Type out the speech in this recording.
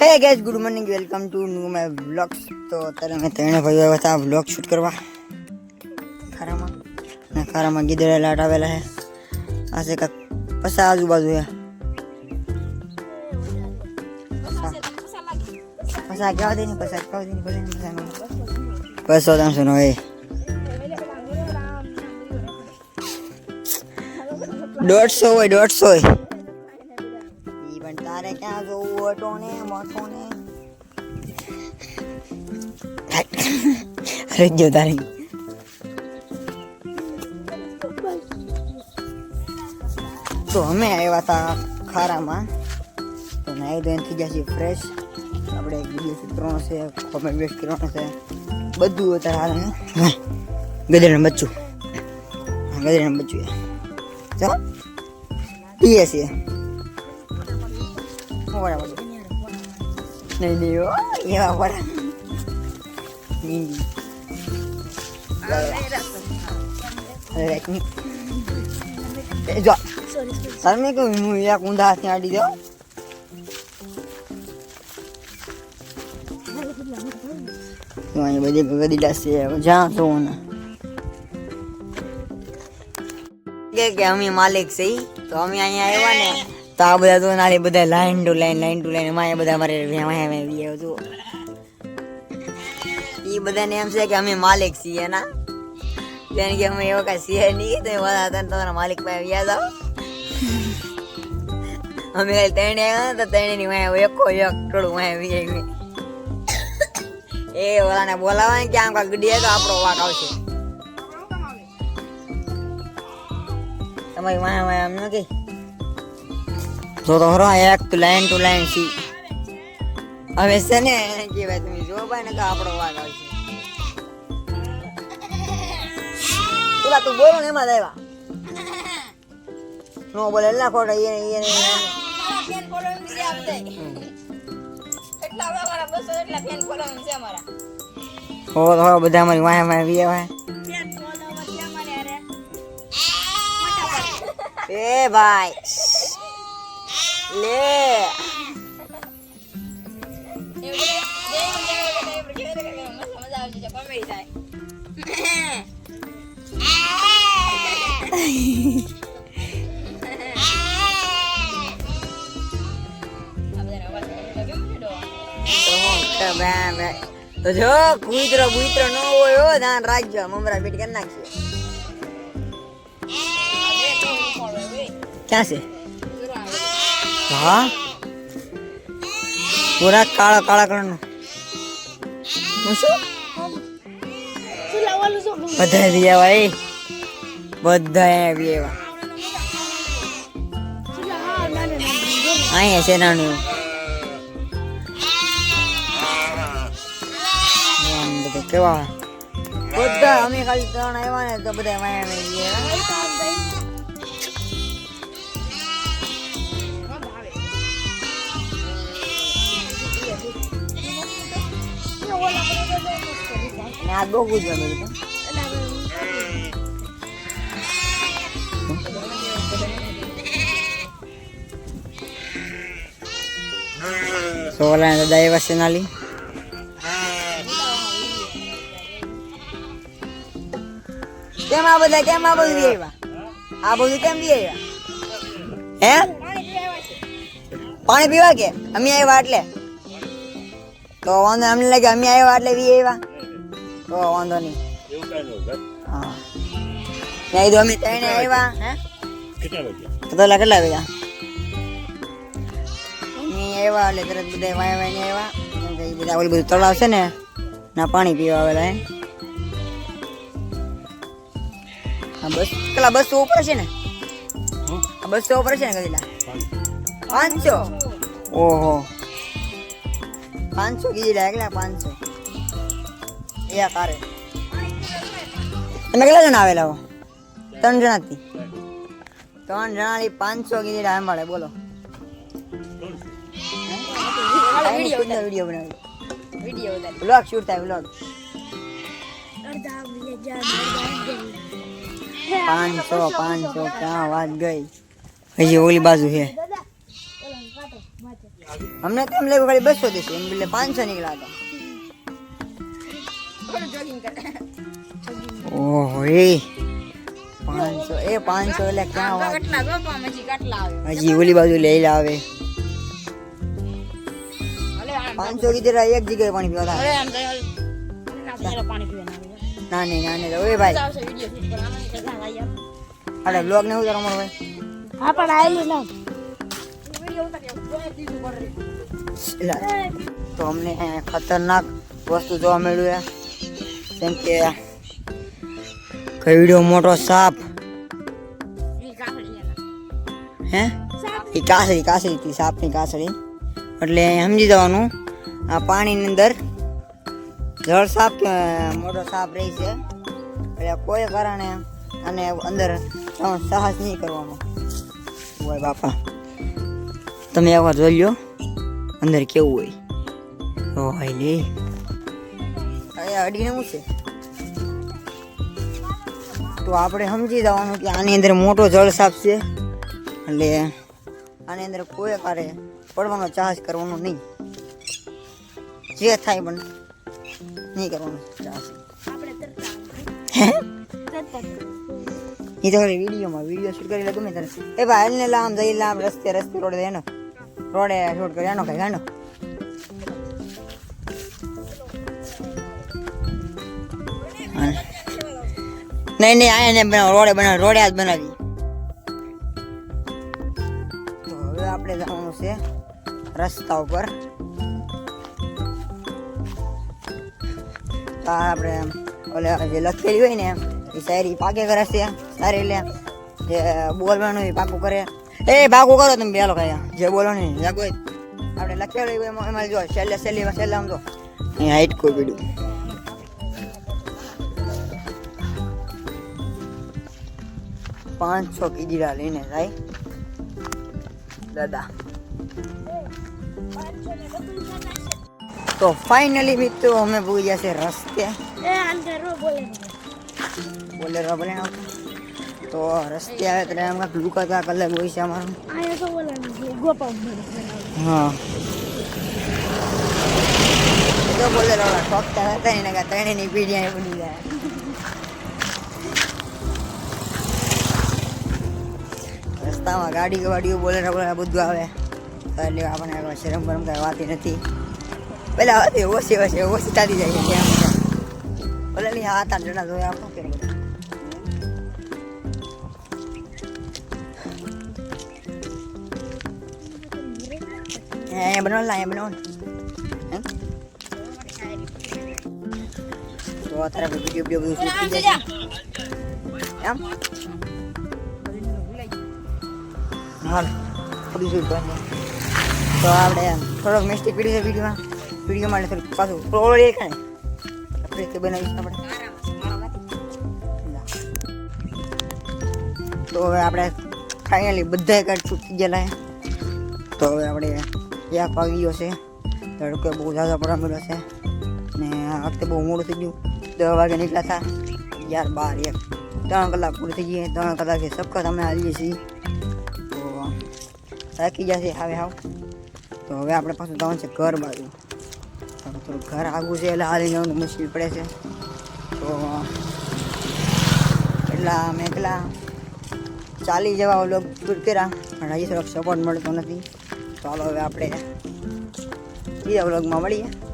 Hey guys good morning welcome to new my vlogs તો અત્યારે અમે ત્રણે ભાઈઓ આવ્યા હતા વ્લોગ શૂટ કરવા. ખારામાં. અને ખારામાં ગીદડા લાટ આવેલા છે આ છે કાંક પસા આજુબાજુ છે પસા. કેવા દે ને, પસા કેવા દે ને, પસા નો બસો ત્રણસો નો. એ દોઢસો હોય દોઢસો હોય. જોવું ઓટો ને મોટો ને અરે જો તારી. તો અમે આવ્યા હતા ખારામાં. તો નાઈ ધોઈને થઈ છીએ ફ્રેશ આપણે વીડિયો શૂટ કરવાનો છે કોમેન્ટ વેસ્ટ કરવાનો છે. બધું અત્યારે હાલ ગધેડનું બચ્ચું હા, ગધેડનું બચ્ચું ચાલો. પીએ છીએ. બરાબર નહીં નહીં હો એવા. એ જો તમે કહું હું એક ઊંધા હાથે આડી દો અહીં બધી ગગડીલા છે જ્યાં તો ને કે અમે માલિક છે. તો અમે અહીંયા આવ્યા ને તો આ બધા તો નાલી બધા line to line line to line એમાં બધા અમારે વેવાય વેવી આવ્યો જો બધાને એમ છે કે અમે માલિક છીએ ના. કારણ કે અમે એવો કાંઈ છીએ નહીં, તો બધા હતા તમારા માલિક પાસે યાદ આવો અમે ત્રણે આવ્યા તો ત્રણેની વાંહે એકો એક ટોળું વાંહે વી આવી એ ઓલાને બોલાવા કે આમ કાંઈક ગડીએ તો આપણો વાક આવશે. તમારી વાંહે વાંહે આમ નથી તો ખરો એક લાઈન ટુ લાઈન સી હવે છે ને કહેવાય તમે જો ભાઈ ને તો આપણો વાગ આવશે પેલા તું બોલો ને એમાં જ નો બોલે એટલા ખોટા હો તો હો બધા અમારી વાહે એ ભાઈ. લે તો જો કુતરો બુતરો ન હોય હો ધ્યાન રાખજો મમરા પેટ કરી નાખશે ક્યાં છે હા? પૂરા કાળા કાળા કલર હું બધા આવી એવા બધા આવી એવા. અહીંયા છે નાનું. કેવા? બધા અમે ખાલી ત્રણ આવ્યા ને તો બધા વાયા ને બહુ ગુજર સોલા દાદા એવા છે નાલી કેમ આ બધા કેમ આ બધું આવ્યા? આ બધું કેમ બી આવ્યા? હે? પાણી પીવા કે? અમે આવ્યા એટલે? તો વાંધો અમને લાગે અમે આવ્યા એટલે બી આવ્યા. તો વાંધો નહીં. હા. નહીં તો અમે ત્રણે આવ્યા. પેલા કેટલા વાગ્યા? અમે આવ્યા એટલે તરત બધા વાય વાય ને આવ્યા. કેમ કે બધા ઓલું બધું તળાવ છે ને ના પાણી પીવા આવેલા હે. હા બસ કેટલા બસો ઉપર છે ને? બસો ઉપર છે ને કદીલા પાંચસો? ઓહો. પાંચસો કીધેલા કેટલા પાંચસો. એ કારે. તમે કેટલા જણા આવેલા હો? ત્રણ જણા થી ત્રણ જણા થી પાંચસો કીધેલા એમ મળે બોલો. વીડિયો બનાવી. બ્લોગ શૂટ થાય બ્લોગ પાંચસો પાંચસો ક્યાં વાત ગઈ? હજી ઓલી બાજુ છે અમને તો એમ લાગ્યું ખાલી બસો દેશે એમ એટલે પાંચસો નીકળ્યા હતા. ઓહો એ પાંચસો એ પાંચસો એટલે ક્યાં હજી ઓલી બાજુ લઈ લાવે. પાંચસો કીધે એક જગ્યાએ પાણી પીવા ના ત્યારે નાની નહીં ના નહીં ઓય ભાઈ. અરે બ્લોગ ને એવું તારો મારો ભાઈ હા પણ આવેલું ના તો અમને ખતરનાક વસ્તુ જોવા મળ્યું છે. જેમ કે કઈડો મોટો સાપ. હે? એ કાસળી કાસળી હતી, સાપની કાસળી એટલે સમજી જવાનું, આ પાણીની અંદર જળ સાપ કે મોટો સાપ રહી છે. એટલે કોઈ કારણે અને અંદર સાહસ નહીં કરવાનો હોય બાપા. તમે આવા જોઈ લો અંદર કેવું હોય. હોય લે અહીંયા અડીને શું છે? તો આપણે સમજી જવાનું કે આની અંદર મોટો જળ સાપ છે. એટલે આની અંદર કોઈ કારે પડવાનો ચાર્જ કરવાનો નહીં. જે થાય પણ નહીં કરવાનો ચાર્જ. એ તો વિડીયોમાં વીડિયો શૂટ કરી લે ગમે તારે એ ભાઈ હાલને લામ જઈ લામ રસ્તે રસ્તે રોડે એનો. રોડે શૂટ કર્યો, એનો કઈ ગાંડો. નહીં નહીં આ એને બનાવ, રોડે બનાવ, રોડે આજ બનાવી હવે આપણે જવાનું છે રસ્તા ઉપર. આપણે ઓલે જે લખેલી હોય ને એ શાયરી પાકે કરે છે સારી એટલે જે બોલવાનું એ પાકું કરે. એ પાકું કરો તમે પેલો કયા જે બોલો ને એ. આપણે લખેલું એમાં એમાં જો છેલ્લે છેલ્લી છેલ્લે આમ તો અહીં હાઈટ કોઈ બીડું પાંચસો કીજીડા લઈને જાય. દાદા. તો ફાઇનલી મિત્રો અમે પૂગી ગયા છે રસ્તે. એ અંદર રો બોલે બોલેરો. તો રસ્તે આવે ત્યારે આમ કાંઈક લુકાતા કલર હોય છે અમારું. આયા તો બોલે હા બોલેરો હતા એને કાંઈ ત્રણેયની પીઢી અહીં બની જાય. રસ્તામાં ગાડી વાડીઓ બોલે બોલેરો બધું આવે. એટલે આપણને કાંઈ શરમ બરમ કાંઈ વાતી નથી. પેલા હતી ઓછી ઓછી ઓછી ચાલી જાય છે બોલે નહીં હાથ આઠ જણા જોયા આપણું બનાવ અહીંયા બનાવ તો અત્યારે વીડિયો વીડિયો બધું શૂટ થઈ જાય છે. એમ હાલ બધું શૂટ કરવાનું તો આપણે થોડોક મિસ્ટેક પડી છે વિડીયોમાં વીડિયો માટે થોડુંક પાછું પ્રોબ્લેમ એ કાંઈ આપણે તે બનાવીશું આપણે તો હવે આપણે ફાઇનલી બધા કાર્ડ છૂટી ગયેલા તો હવે આપણે એક આવી ગયો છે. તડકો બહુ ઝાઝા પડવા મળ્યો છે. ને આ વખતે બહુ મોડું થઈ ગયું. દસ વાગે નીકળ્યા હતા. અગિયાર, બાર, એક. ત્રણ કલાક પૂરું થઈ ગઈ. ત્રણ કલાકે સખત અમે આવીએ છીએ. તો થાકી છે હવે હાવ. તો હવે આપણે પાછું જવાનું છે ઘર બાજુ. થોડું ઘર આગું છે એટલે હાલી જવાનું મુશ્કેલ પડે છે. તો એટલા અમે એટલા ચાલી જવા લોકો કર્યા. પણ હજી થોડોક સપોર્ટ મળતો નથી. ચાલો હવે આપણે બીજા વ્લોગમાં મળીએ.